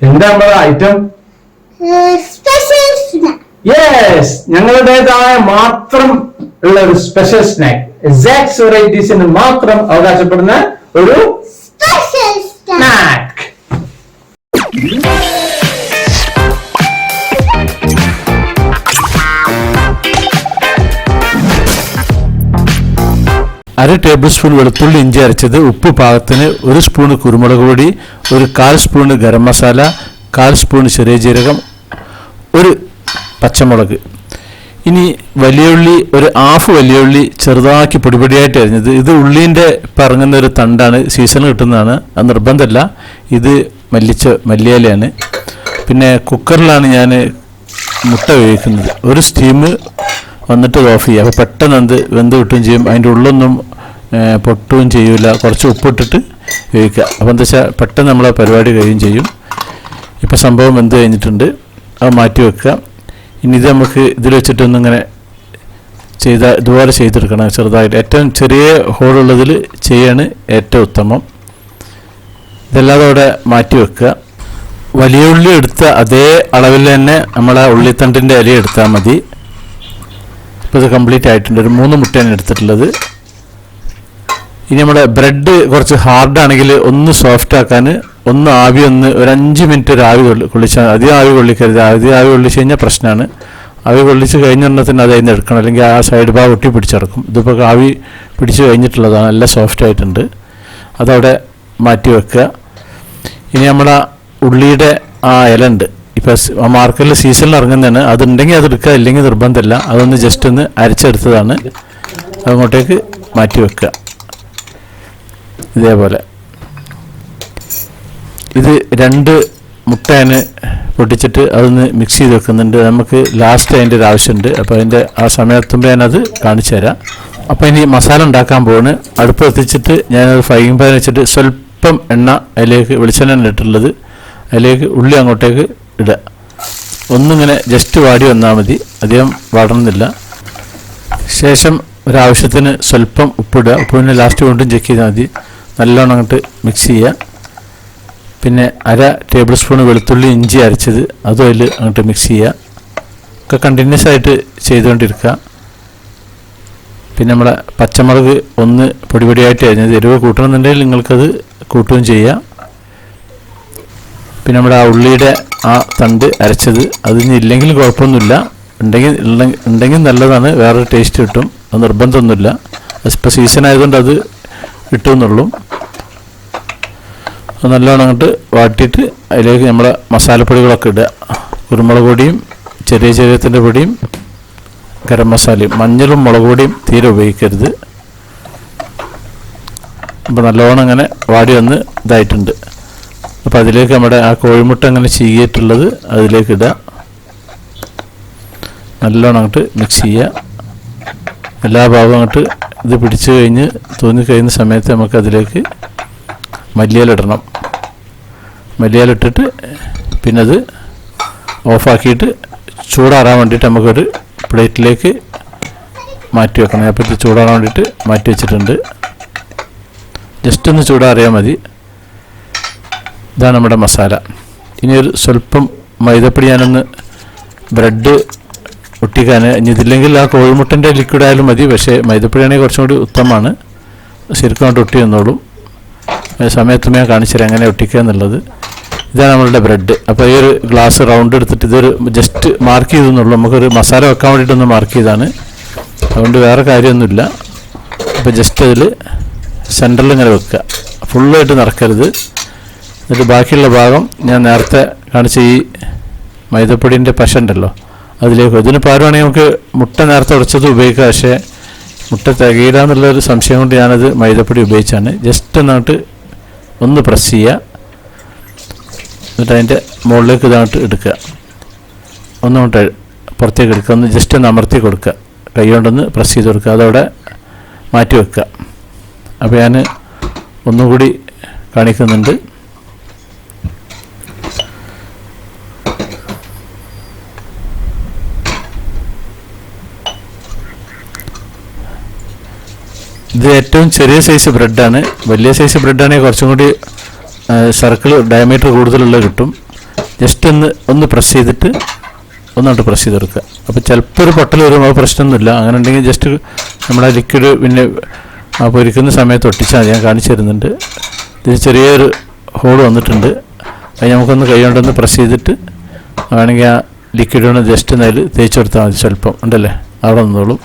എന്താ നമ്മുടെ item yes ഞങ്ങളുടേതായ മാത്രം ഉള്ള ഒരു സ്പെഷ്യൽ സ്നാക്ക് എക്സാക്ട് വെറൈറ്റീസിന് മാത്രം അവകാശപ്പെടുന്ന ഒരു സ്പെഷ്യൽ സ്നാക്ക് ടേബിൾ സ്പൂൺ വെളുത്തുള്ളി ഇഞ്ചി അരച്ചത് ഉപ്പ് പാകത്തിന് ഒരു സ്പൂൺ കുരുമുളക് പൊടി ഒരു കാൽ സ്പൂൺ ഗരം മസാല കാൽ സ്പൂൺ ചെറിയ ജീരകം ഒരു പച്ചമുളക്. ഇനി വലിയ ഉള്ളി ഒരു ഹാഫ് വലിയ ഉള്ളി ചെറുതാക്കി പൊടിപൊടിയായിട്ട് അരിഞ്ഞത്. ഇത് ഉള്ളീന്റെ പറങ്ങുന്ന ഒരു തണ്ടാണ് സീസൺ കിട്ടുന്നതാണ്. അത് നിർബന്ധമല്ല. ഇത് മല്ലിച്ച മല്ലിയിലയാണ്. പിന്നെ കുക്കറിലാണ് ഞാൻ മുട്ട വേവിക്കുന്നത്. ഒരു സ്റ്റീം വന്നിട്ട് ഓഫ് ചെയ്യുക. അപ്പോൾ പെട്ടെന്ന് എന്ത് വെന്ത് കിട്ടുകയും ചെയ്യും. അതിന്റെ ഉള്ളൊന്നും പൊട്ടുകയും ചെയ്യൂല. കുറച്ച് ഉപ്പിട്ടിട്ട് വേവിക്കുക. അപ്പോൾ എന്താ വെച്ചാൽ പെട്ടെന്ന് നമ്മളെ പരിപാടി കഴിയുകയും ചെയ്യും. ഇപ്പോൾ സംഭവം വെന്ത് കഴിഞ്ഞിട്ടുണ്ട്. അത് മാറ്റി വെക്കുക. ഇനി ഇത് നമുക്ക് ഇതിൽ വെച്ചിട്ടൊന്നിങ്ങനെ ചെയ്ത ഇതുപോലെ ചെയ്തെടുക്കണം. ചെറുതായിട്ട്. ഏറ്റവും ചെറിയ ഹോളുള്ളതിൽ ചെയ്യാണ് ഏറ്റവും ഉത്തമം. ഇതെല്ലാം അവിടെ മാറ്റി വെക്കുക. വലിയ ഉള്ളി എടുത്ത അതേ അളവിൽ തന്നെ നമ്മളെ ഉള്ളിത്തണ്ടിന്റെ ഇല എടുത്താൽ മതി. ഇപ്പോൾ ഇത് കംപ്ലീറ്റ് ആയിട്ടുണ്ട്. ഒരു മൂന്ന് മുട്ടയാണ് എടുത്തിട്ടുള്ളത്. ഇനി നമ്മുടെ ബ്രെഡ് കുറച്ച് ഹാർഡാണെങ്കിൽ ഒന്ന് സോഫ്റ്റ് ആക്കാൻ ഒന്ന് ആവി ഒന്ന് ഒരു അഞ്ച് മിനിറ്റ് ഒരു ആവി കൊള്ളി കൊള്ളിച്ചാൽ അധികം ആവി കൊള്ളിക്കരുത്. അധികം ആവി കൊള്ളിച്ച് കഴിഞ്ഞാൽ പ്രശ്നമാണ് ആവി കൊള്ളിച്ച് കഴിഞ്ഞെണ്ണത്തിന് അത് അതിന് എടുക്കണം അല്ലെങ്കിൽ ആ സൈഡ് ഭാഗം ഒട്ടി പിടിച്ചെടുക്കും. ഇതിപ്പോൾ ആവി പിടിച്ച് കഴിഞ്ഞിട്ടുള്ളതാണ്. നല്ല സോഫ്റ്റ് ആയിട്ടുണ്ട്. അതവിടെ മാറ്റി വെക്കുക. ഇനി നമ്മുടെ ഉള്ളിയുടെ ആ ഇല ഉണ്ട്. ഇപ്പോൾ മാർക്കറ്റിൽ സീസണിൽ ഇറങ്ങുന്നതാണ്. അതുണ്ടെങ്കിൽ അത് എടുക്കുക. ഇല്ലെങ്കിൽ നിർബന്ധമില്ല. അതൊന്ന് ജസ്റ്റ് ഒന്ന് അരച്ചെടുത്തതാണ്. അതങ്ങോട്ടേക്ക് മാറ്റി വെക്കുക. ഇതേപോലെ. ഇത് രണ്ട് മുട്ടേന് പൊട്ടിച്ചിട്ട് അതൊന്ന് മിക്സ് ചെയ്ത് വെക്കുന്നുണ്ട്. നമുക്ക് ലാസ്റ്റ് അതിന്റെ ഒരു ആവശ്യമുണ്ട്. അപ്പോൾ അതിന്റെ ആ സമയത്തുമ്പോൾ ഞാനത് കാണിച്ചു തരാം. അപ്പോൾ ഇനി മസാല ഉണ്ടാക്കാൻ പോവാണ്. അടുപ്പ് എത്തിച്ചിട്ട് ഞാനത് ഫ്രൈയിങ് പാൻ വെച്ചിട്ട് സ്വല്പം എണ്ണ അതിലേക്ക് വെളിച്ചെണ്ണ ഇട്ടുള്ളത് അതിലേക്ക് ഉള്ളി അങ്ങോട്ടേക്ക് ഇടുക. ഒന്നിങ്ങനെ ജസ്റ്റ് വാടി വന്നാൽ മതി. അധികം വാടണമെന്നില്ല. ശേഷം ഒരാവശ്യത്തിന് സ്വല്പം ഉപ്പിടുക ഉപ്പിന് ലാസ്റ്റ് കൊണ്ടും ചെക്ക് ചെയ്താൽ മതി. നല്ലോണം അങ്ങോട്ട് മിക്സ് ചെയ്യുക പിന്നെ അര ടേബിൾ സ്പൂൺ വെളുത്തുള്ളി ഇഞ്ചി അരച്ചത് അതും അതിൽ അങ്ങോട്ട് മിക്സ് ചെയ്യുക ഒക്കെ കണ്ടിന്യൂസ് ആയിട്ട് ചെയ്തുകൊണ്ടിരിക്കുക പിന്നെ നമ്മളെ പച്ചമുളക് ഒന്ന് പൊടിപൊടിയായിട്ട് അരിഞ്ഞത് എരിവ് കൂട്ടണമെന്നുണ്ടെങ്കിൽ നിങ്ങൾക്കത് കൂട്ടുകയും ചെയ്യാം. പിന്നെ നമ്മുടെ ആ ഉള്ളിയുടെ ആ തണ്ട് അരച്ചത് അതിന് ഇല്ലെങ്കിൽ കുഴപ്പമൊന്നുമില്ല. ഉണ്ടെങ്കിൽ ഉണ്ടെങ്കിൽ നല്ലതാണ് വേറൊരു ടേസ്റ്റ് കിട്ടും. അത് നിർബന്ധമൊന്നുമില്ല. ഇപ്പോൾ സീസൺ ആയതുകൊണ്ട് അത് കിട്ടുമെന്നുള്ളൂ. അത് നല്ലോണം അങ്ങോട്ട് വാട്ടിയിട്ട് അതിലേക്ക് നമ്മൾ മസാലപ്പൊടികളൊക്കെ ഇടുക. കുരുമുളക് പൊടിയും ചെറിയ ജീരകത്തിന്റെ പൊടിയും ഗരം മസാലയും. മഞ്ഞളും മുളക് പൊടിയും തീരെ ഉപയോഗിക്കരുത്. അപ്പോൾ നല്ലോണം അങ്ങനെ വാടി വന്ന് ഇതായിട്ടുണ്ട്. അപ്പോൾ അതിലേക്ക് നമ്മുടെ ആ കോഴിമുട്ട അങ്ങനെ ചീകിയിട്ടുള്ളത് അതിലേക്ക് ഇടുക. നല്ലോണം അങ്ങോട്ട് മിക്സ് ചെയ്യുക. എല്ലാ ഭാഗവും അങ്ങോട്ട് ഇത് പിടിച്ചു കഴിഞ്ഞ് തോന്നിക്കഴിയുന്ന സമയത്ത് നമുക്ക് അതിലേക്ക് മല്ലിയിലിട്ടിട്ട് പിന്നെ അത് ഓഫാക്കിയിട്ട് ചൂടാറാൻ വേണ്ടിയിട്ട് നമുക്കൊരു പ്ലേറ്റിലേക്ക് മാറ്റി വെക്കണം. അപ്പോഴത്തെ ചൂടാറാൻ വേണ്ടിയിട്ട് മാറ്റി വെച്ചിട്ടുണ്ട്. ജസ്റ്റ് ഒന്ന് ചൂടാറിയാൽ മതി. ഇതാണ് നമ്മുടെ മസാല. ഇനി ഒരു സ്വല്പം മൈദപ്പൊടി ഞാനൊന്ന് ബ്രെഡ് ഒട്ടിക്കാൻ ഇനി ഇതില്ലെങ്കിൽ ആ കോഴിമുട്ടന്റെ ലിക്വിഡ് ആയാലും മതി. പക്ഷേ മൈദപ്പൊടിയാണെങ്കിൽ കുറച്ചും കൂടി ഉത്തമമാണ്. ശരിക്കും കൊണ്ട് ഒട്ടി വന്നോളും. ഏ, സമയത്ത് ഞാൻ കാണിച്ചുതരാം എങ്ങനെ ഒട്ടിക്കുക എന്നുള്ളത്. ഇതാണ് നമ്മളുടെ ബ്രെഡ്. അപ്പോൾ ഈ ഒരു ഗ്ലാസ് റൗണ്ട് എടുത്തിട്ട് ഇതൊരു ജസ്റ്റ് മാർക്ക് ചെയ്തെന്നുള്ളൂ നമുക്കൊരു മസാല വെക്കാൻ വേണ്ടിയിട്ടൊന്ന് മാർക്ക് ചെയ്താണ്. അതുകൊണ്ട് വേറെ കാര്യമൊന്നുമില്ല. അപ്പോൾ ജസ്റ്റ് അതിൽ സെന്ററിൽ ഇങ്ങനെ വെക്കുക. ഫുള്ളായിട്ട് നിറക്കരുത്. എന്നിട്ട് ബാക്കിയുള്ള ഭാഗം ഞാൻ നേരത്തെ കാണിച്ച ഈ മൈദപ്പൊടിന്റെ പശ ഉണ്ടല്ലോ അതിലേക്ക് ഇതിന് പകരമാണെങ്കിൽ നമുക്ക് മുട്ട നേരത്തെ ഉടച്ചത് ഉപയോഗിക്കാം. പക്ഷേ മുട്ട തികയില്ല എന്നുള്ളൊരു സംശയം കൊണ്ട് ഞാനത് മൈദപ്പൊടി ഉപയോഗിച്ചാണ്. ജസ്റ്റ് എന്നിട്ട് ഒന്ന് പ്രസ് ചെയ്യുക. എന്നിട്ട് അതിന്റെ മുകളിലേക്ക് ഇതായിട്ട് എടുക്കുക. ഒന്നുകൊണ്ട് പുറത്തേക്ക് എടുക്കുക. ഒന്ന് ജസ്റ്റ് ഒന്ന് അമർത്തി കൊടുക്കുക. കൈ കൊണ്ടൊന്ന് പ്രസ് ചെയ്ത് കൊടുക്കുക. അതവിടെ മാറ്റി വെക്കുക. അപ്പോൾ ഞാൻ ഒന്നുകൂടി കാണിക്കുന്നുണ്ട്. ഇത് ഏറ്റവും ചെറിയ സൈസ് ബ്രെഡാണ് വലിയ സൈസ് ബ്രെഡാണെങ്കിൽ കുറച്ചും കൂടി സർക്കിൾ ഡയമീറ്റർ കൂടുതലുള്ള കിട്ടും. ജസ്റ്റ് ഒന്ന് ഒന്ന് പ്രസ് ചെയ്തിട്ട് ഒന്നോട്ട് പ്രസ് ചെയ്ത് കൊടുക്കുക അപ്പോൾ ചിലപ്പോൾ ഒരു പൊട്ടൽ വരും അത് പ്രശ്നമൊന്നുമില്ല. അങ്ങനെ ഉണ്ടെങ്കിൽ ജസ്റ്റ് നമ്മുടെ ലിക്വിഡ് പിന്നെ പൊരിക്കുന്ന സമയത്ത് ഒട്ടിച്ചാൽ ഞാൻ കാണിച്ചു തരുന്നുണ്ട്. ഇതിൽ ചെറിയൊരു ഹോൾ വന്നിട്ടുണ്ട്. അത് നമുക്കൊന്ന് കൈ കൊണ്ടൊന്ന് പ്രസ് ചെയ്തിട്ട് വേണമെങ്കിൽ ആ ലിക്വിഡ് കൊണ്ട് ജസ്റ്റ് അതിൽ തേച്ച് കൊടുത്താൽ മതി. സ്വല്പം ഉണ്ടല്ലേ? അവിടെ നിന്നോളും.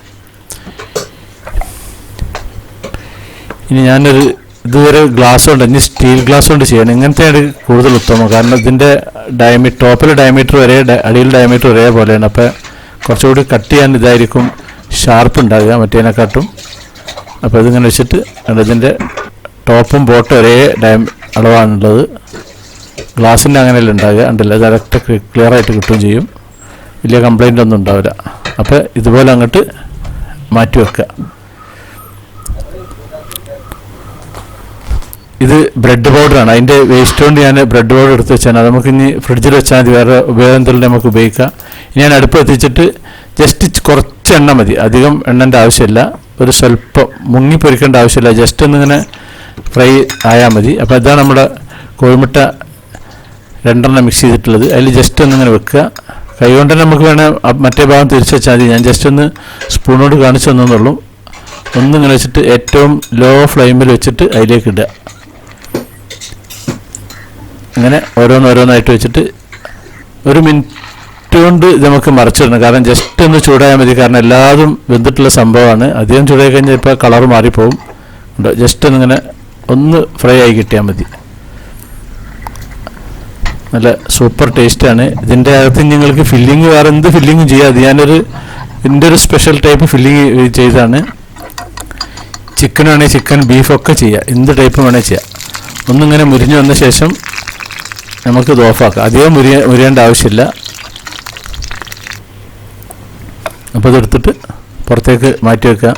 ഇനി ഞാനൊരു ഇതുവരെ ഗ്ലാസ് കൊണ്ട് ഇനി സ്റ്റീൽ ഗ്ലാസ് കൊണ്ട് ചെയ്യണം ഇങ്ങനത്തെയാണ് കൂടുതൽ ഉത്തമം. കാരണം ഇതിന്റെ ഡയമീ ടോപ്പിൽ ഡയമീറ്റർ ഒരേ അടിയിൽ ഡയമീറ്റർ ഒരേപോലെയാണ്. അപ്പോൾ കുറച്ചുകൂടി കട്ട് ചെയ്യാൻ ഇതായിരിക്കും ഷാർപ്പ് ഉണ്ടാകുക മറ്റേതിനെക്കാട്ടും. അപ്പോൾ ഇതിങ്ങനെ വെച്ചിട്ട് ഇതിന്റെ ടോപ്പും ബോട്ടും ഒരേ ഡയം അളവാണുള്ളത്. ഗ്ലാസിന്റെ അങ്ങനെയല്ല ഉണ്ടാകുക. ഉണ്ടല്ലോ ഡയറക്റ്റ് ക്ലിയർ ആയിട്ട് കിട്ടുകയും ചെയ്യും. വലിയ കംപ്ലൈന്റ് ഒന്നും ഉണ്ടാവില്ല. അപ്പോൾ ഇതുപോലെ അങ്ങോട്ട് മാറ്റി വെക്കുക. ഇത് ബ്രെഡ് പൗഡറാണ് അതിന്റെ വേസ്റ്റ് കൊണ്ട് ഞാൻ ബ്രെഡ് പൗഡർ എടുത്ത് വെച്ചാൽ അത് നമുക്ക് ഇനി ഫ്രിഡ്ജിൽ വെച്ചാൽ മതി. വേറെ ഉപയോഗം തന്നെ നമുക്ക് ഉപയോഗിക്കാം. ഇനി ഞാൻ അടുപ്പ് എത്തിച്ചിട്ട് ജസ്റ്റ് കുറച്ച് എണ്ണ മതി. അധികം എണ്ണന്റെ ആവശ്യമില്ല. ഒരു സ്വല്പം മുങ്ങി പൊരിക്കേണ്ട ആവശ്യമില്ല. ജസ്റ്റ് ഒന്നിങ്ങനെ ഫ്രൈ ആയാൽ മതി. അപ്പോൾ ഇതാണ് നമ്മുടെ കോഴിമുട്ട രണ്ടെണ്ണം മിക്സ് ചെയ്തിട്ടുള്ളത്. അതിൽ ജസ്റ്റ് ഒന്നിങ്ങനെ വെക്കുക. കൈ കൊണ്ട് തന്നെ നമുക്ക് വേണേൽ മറ്റേ ഭാഗം തിരിച്ച് വെച്ചാൽ മതി. ഞാൻ ജസ്റ്റ് ഒന്ന് സ്പൂണോട് കാണിച്ചു തന്നുള്ളൂ ഒന്നിങ്ങനെ വെച്ചിട്ട് ഏറ്റവും ലോ ഫ്ലെയിമിൽ വെച്ചിട്ട് അതിലേക്ക് ഇടുക. അങ്ങനെ ഓരോന്നോരോന്നായിട്ട് വെച്ചിട്ട് ഒരു മിനിറ്റ് കൊണ്ട് നമുക്ക് മറിച്ചിടണം. കാരണം ജസ്റ്റ് ഒന്ന് ചൂടായാൽ മതി. കാരണം എല്ലാതും വെന്തിട്ടുള്ള സംഭവമാണ്. അധികം ചൂടായി കഴിഞ്ഞാൽ ഇപ്പോൾ കളർ മാറിപ്പോവും. ജസ്റ്റ് ഒന്നിങ്ങനെ ഒന്ന് ഫ്രൈ ആയി കിട്ടിയാൽ മതി. നല്ല സൂപ്പർ ടേസ്റ്റാണ് ഇതിന്റെ അകത്ത് നിങ്ങൾക്ക് ഫില്ലിങ് വേറെ എന്ത് ഫില്ലിങ്ങും ചെയ്യാം. അത് ഞാനൊരു എന്റെ ഒരു സ്പെഷ്യൽ ടൈപ്പ് ഫില്ലിങ് ചെയ്താണ് ചിക്കൻ വേണേൽ ചിക്കൻ ബീഫൊക്കെ ചെയ്യുക എന്ത് ടൈപ്പ് വേണേൽ ചെയ്യാം. ഒന്നിങ്ങനെ മുരിഞ്ഞു വന്ന ശേഷം നമുക്ക് ഇത് ഓഫാക്കാം. അധികം മുരിയ മുരിയേണ്ട ആവശ്യമില്ല. അപ്പോൾ ഇതെടുത്തിട്ട് പുറത്തേക്ക് മാറ്റി വെക്കുക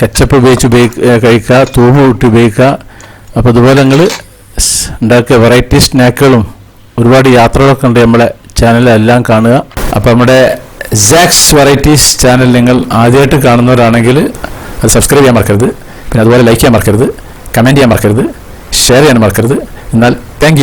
കച്ചപ്പ് ഉപയോഗിച്ച് ഉപയോഗിക്കുക കഴിക്കുക. തൂമ്പ് ഇട്ട് ഉപയോഗിക്കുക. അപ്പോൾ ഇതുപോലെ നിങ്ങൾ ഉണ്ടാക്കിയ വെറൈറ്റി സ്നാക്കുകളും ഒരുപാട് യാത്രകളൊക്കെ ഉണ്ട് നമ്മളെ ചാനലെല്ലാം കാണുക. അപ്പോൾ നമ്മുടെ സാക്സ് വെറൈറ്റീസ് ചാനൽ നിങ്ങൾ ആദ്യമായിട്ട് കാണുന്നവരാണെങ്കിൽ അത് സബ്സ്ക്രൈബ് ചെയ്യാൻ മറക്കരുത്. പിന്നെ അതുപോലെ ലൈക്ക് ചെയ്യാൻ മറക്കരുത്. കമന്റ് ചെയ്യാൻ മറക്കരുത്. ഷെയർ ചെയ്യാൻ മറക്കരുത്. എന്നാൽ താങ്ക്